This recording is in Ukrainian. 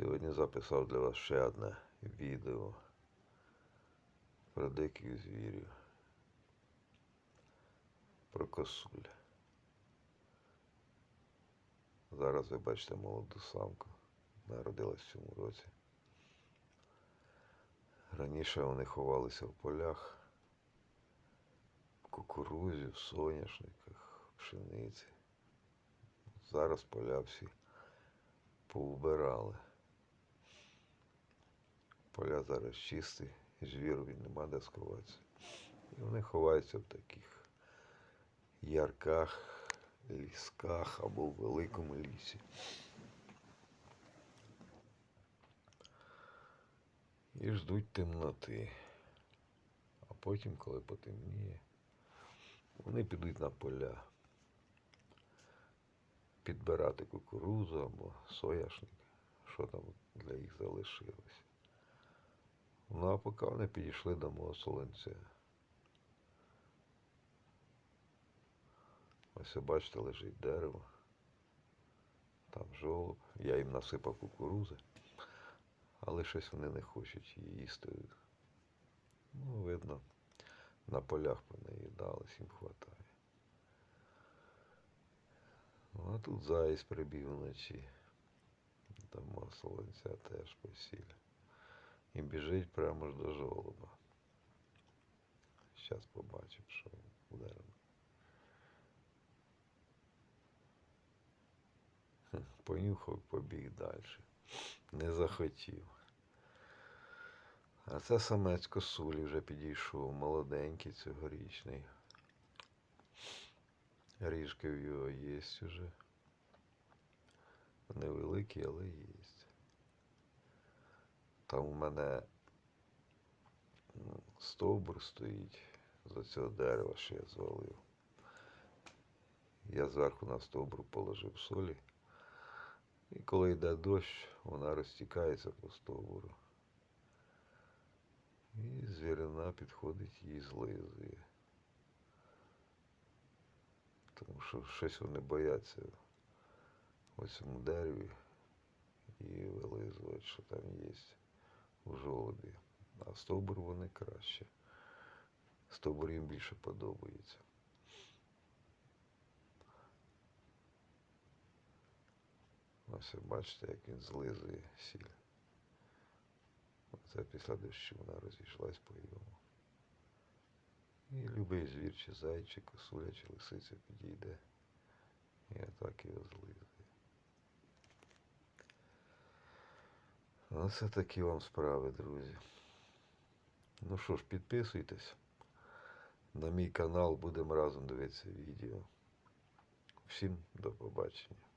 Сьогодні записав для вас ще одне відео про диких звірів, про косуль. Зараз ви бачите молоду самку, народилась в цьому році. Раніше вони ховалися в полях, в кукурузі, в соняшниках, в пшениці. Зараз поля всі поубирали. Поля зараз чисті, і звірові нема де сховатися. І вони ховаються в таких ярках, лісках або в великому лісі. І ждуть темноти. А потім, коли потемніє, вони підуть на поля підбирати кукурузу або соняшник, що там для їх залишилось. Ну а поки вони підійшли до мого солонця. Ось бачите, лежить дерево. Там жолоб. Я їм насипав кукурузи, але щось вони не хочуть її їсти. Ну, видно, на полях понаїдались, їм хватає. Ну, а тут заєць прибіг вночі. Там мого солонця теж посіль. І біжить прямо ж до жолоба. Зараз побачимо, що. Хм, Понюхав, побіг далі. Не захотів. А це самець косулі вже підійшов, молоденький цьогорічний. Ріжки в його є уже. Невеликі, але є. Там у мене стовбур стоїть за цього дерева, що я звалив. Я зверху на стовбур положив солі. І коли йде дощ, вона розтікається по стовбуру. І звірина підходить її злизує. Тому що щось вони бояться в цьому дереві і вилизувати, що там є жолобі. А стовбур вони краще. Стовбур їм більше подобається. Ось ви бачите, як він злизує сіль. Це після дощу вона розійшлась по йому. І любий звір, чи зайчик, косуля, чи лисиця підійде. І отак його злизує. Оце такі вам справи, друзі. Ну що ж, підписуйтесь на мій канал, будемо разом дивитися відео. Всім до побачення.